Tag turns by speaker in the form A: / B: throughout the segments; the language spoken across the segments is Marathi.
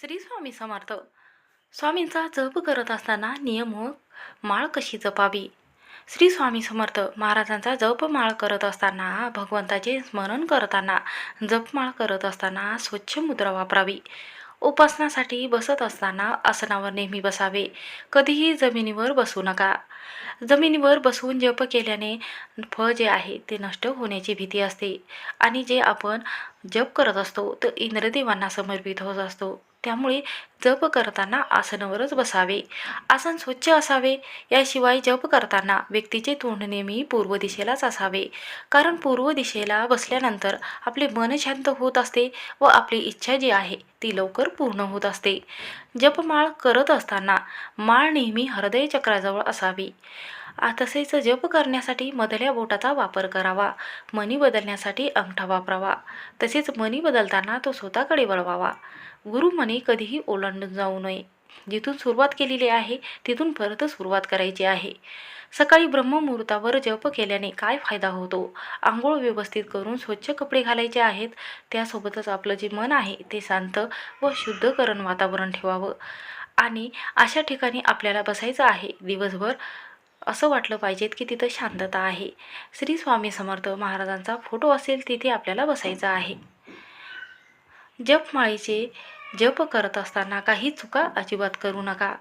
A: श्री स्वामी समर्थ. स्वामींचा जप करत असताना नियम हो, माळ कशी जपावी? श्री स्वामी समर्थ महाराजांचा जप माळ करत असताना भगवंताचे स्मरण करताना जपमाळ करत असताना स्वच्छ मुद्रा वापरावी. उपासनासाठी बसत असताना आसनावर नेहमी बसावे. कधीही जमिनीवर बसू नका. जमिनीवर बसून जप केल्याने फळ जे आहे ते नष्ट होण्याची भीती असते. आणि जे आपण जप करत असतो तर इंद्रदेवांना समर्पित होत असतो. त्यामुळे जप करताना आसनावरच बसावे. आसन स्वच्छ असावे. याशिवाय जप करताना व्यक्तीचे तोंड नेहमी पूर्व दिशेलाच असावे. कारण पूर्व दिशेला बसल्यानंतर आपले मन शांत होत असते व आपली इच्छा जी आहे ती लवकर पूर्ण होत असते. जपमाळ करत असताना माळ नेहमी हृदय चक्राजवळ असावी तसेच जप करण्यासाठी मधल्या बोटाचा वापर करावा. मनी बदलण्यासाठी अंगठा वापरावा. तसेच मनी बदलताना तो स्वतःकडे वळवावा. गुरुमनी कधीही ओला ओलांडून जाऊ नये. जिथून सुरुवात केलेली आहे तिथून परत सुरुवात करायची आहे. सकाळी ब्रह्ममुहूर्तावर जप केल्याने काय फायदा होतो? आंघोळ व्यवस्थित करून स्वच्छ कपडे घालायचे आहेत. त्यासोबतच आपलं जे मन आहे ते शांत व शुद्धकरण वातावरण ठेवावं. आणि अशा ठिकाणी आपल्याला बसायचं आहे. दिवसभर असं वाटलं पाहिजेत की तिथं शांतता आहे. श्री स्वामी समर्थ महाराजांचा फोटो असेल तिथे आपल्याला बसायचं आहे. जपमाळीचे जप करत असताना काही चुका अजिबात करू नका.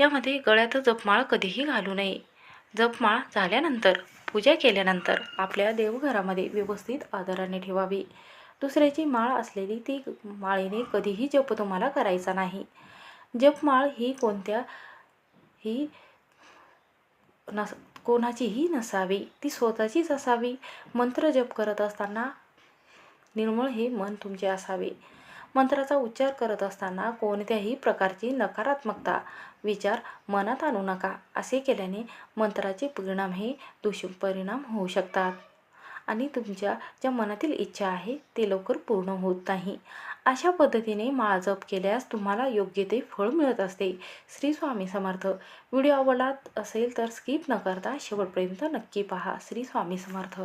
A: यामध्ये गळ्यात जपमाळ कधीही घालू नये. जपमाळ झाल्यानंतर पूजा केल्यानंतर आपल्या देवघरामध्ये व्यवस्थित आदराने ठेवावी. दुसऱ्याची माळ असलेली ती माळेने कधीही जप तुम्हाला करायचा नाही. जपमाळ ही कोणत्या ही नस कोणाचीही नसावी. ती स्वतःचीच असावी. मंत्र जप करत असताना निर्मळ हे मन तुमचे असावे. मंत्राचा उच्चार करत असताना कोणत्याही प्रकारची नकारात्मकता विचार मनात आणू नका असे केल्याने मंत्राचे परिणाम हे दुष्परिणाम होऊ शकतात. आणि तुमच्या ज्या मनातील इच्छा आहे ते लवकर पूर्ण होत नाही. अशा पद्धतीने माळ जप केल्यास तुम्हाला योग्य ते फळ मिळत असते. श्री स्वामी समर्थ. व्हिडिओ आवडला असेल तर स्किप न करता शेवटपर्यंत नक्की पहा. श्री स्वामी समर्थ.